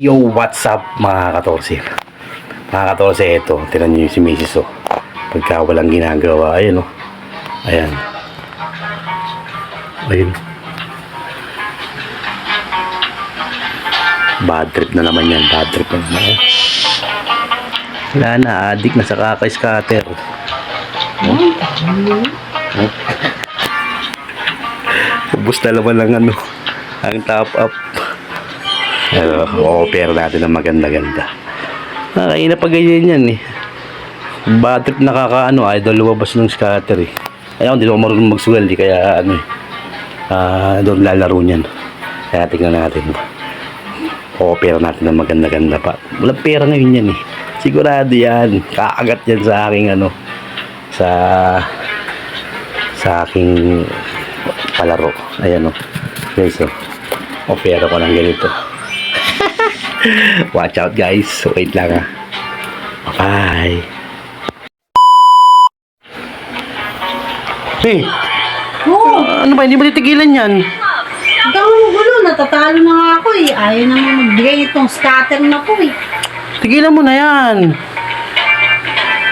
Yo, what's up mga katorse? Mga katorse, ito. Tinan nyo yung si Mrs. Oh. Pagka walang ginagawa, ayun oh. Ayan. Ayun. Bad trip na naman yan. Bad trip na naman. Wala na, adik na sa kaka-scatter. Oh. Oh. Ubus na naman lang ano, ang top up. Pero, o-offer natin ng maganda-ganda. Nakaina pa ganyan yan eh. Bad trip nakakaano, idol lumabas ng scatter eh. Ayaw, hindi ako marunong mag-swell eh, kaya ano eh. Ah, doon lalaro niyan. Kaya tingnan natin. O-offer natin ng maganda-ganda pa. Walang pera ngayon yan eh. Sigurado yan. Kaagat yan sa aking ano, sa sa aking palaro. Ayan o. Guys, o. Offer ko ng ganito. Watch out guys. Wait lang ah. Bye. Hey, Oo, ano ba? Hindi mo titigilan yan. ang mo gulo. Natatalo na nga ako eh. Ayaw na nga magbigay itong scatter na po eh. Tigilan mo na yan.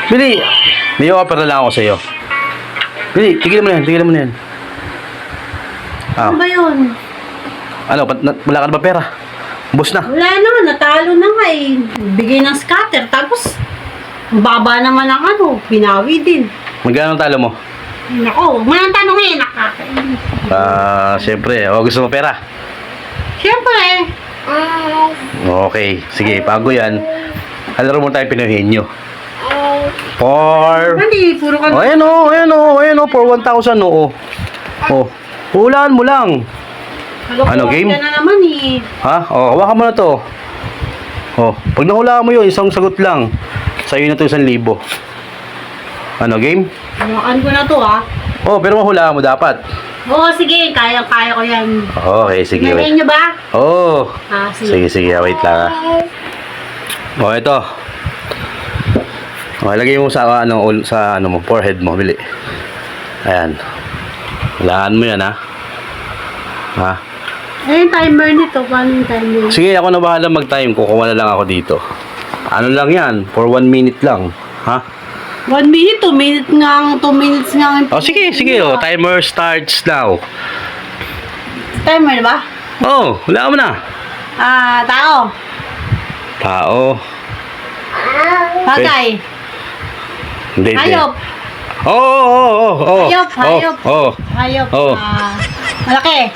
Bili, may offer na lang ako sa iyo. Bili, tigilan mo na yan. Tigilan mo na yan. Ah, Ano ba yun? ano, wala ka na ba pera? Bus na. Wala naman, natalo na nga eh. Bigay ng scatter. Tapos, baba naman ang ano, pinawi din. Magkano ang talo mo? Nako, huwag mo nang tanongin. Nakakainis. Ah, siyempre. O, gusto mo pera? Siyempre, Okay. Sige, bago yan. Halaro mo tayo pinuhenyo. For... hindi, puro ka Oh, ayan o, ayan o, ayan o, for 1,000 o. Oh, hulaan mo lang. Ano, game? na naman eh. Ha? O, hawakan mo na to. Oh, pag nahulaan mo yun, isang sagot lang. Sa'yo na to isang libo. Ano, game? Hawakan ko na to ah. Oh, pero mahulaan mo dapat. Oo, sige, kaya-kaya ko yan. Okay, sige. Wait. nyo ba? Oh, Ah, sige. sige, sige, wait lang ah. Oh, ito. Oh, lagay mo sa ano sa ano mo, forehead mo, bili. Ayan. Hulaan mo 'yan ha. Ha? Eh, yung timer nito, paano yung timer? Sige, ako na bahala mag-time. Kukuha na lang ako dito. Ano lang 'yan? For one minute lang. Ha? One minute, two minutes nga, two minutes nga. Oh, sige, sige. Oh, timer starts now. Timer, ba? Oh, wala mo na. Ah, tao. Tao. Bagay. Hindi, hindi. Hayop. Oh, oh, oh, oh, oh. Hayop, hayop. Oh, oh. Hayop. Oh. Ah, malaki.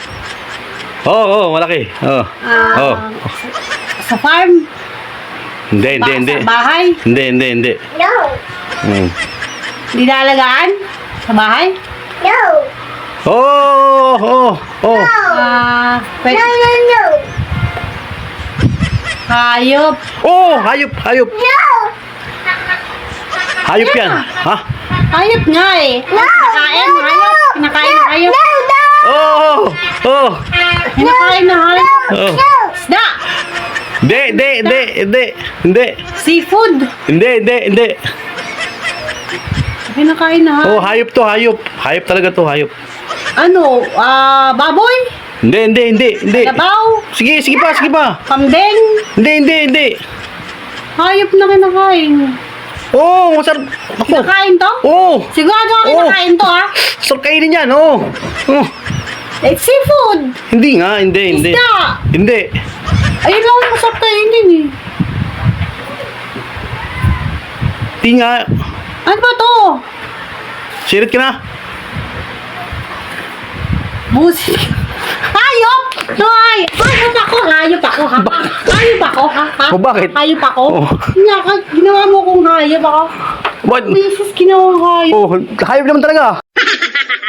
Oh, oh, malaki. Oh. Ah, Oh. Sa farm. Hindi, hindi, Ba- hindi. Sa bahay. Hindi, hindi, hindi. No. Hmm. Dinalagaan. Sa bahay. Oh, oh, oh. Ah, pwede. No, no, no. Hayop. Oh, hayop, hayop. Hayop yan. Ha? Hayop nga eh. Kinakain, hayop. Kinakain na hayop. Oh, oh. Oh. Isda. Hindi, hindi, hindi, hindi. Hindi. Seafood. Hindi, hindi, hindi. Kinakain na hayop. Oh, hayop to, hayop. Hayop talaga to, hayop. Ano? Ah, baboy? Hindi, hindi, hindi, hindi. Labaw? Sige, sige pa, sige pa. Kambing? Hindi, hindi, hindi. Hayop na kinakain. Oh, masarap. Ako. Kinakain to? Oh, Sigurado ka Oh. kinakain to ah. sarap kainin yan, oh. Oh. It's seafood. Hindi nga, hindi, hindi. Isda. Hindi. Ayun lang ang masarap kainin eh. Hindi nga. Ano ba to? Sirit ka na. Busi. Hayop! Ay! Hayop ako! Hayop ako! Ha? Hayop ako! Ha? ha? O, bakit? Hayop ako? Oh. Nga, ginawa mo kong hayop ako. What? Misis, ginawa hayop. Oh, hayop naman talaga.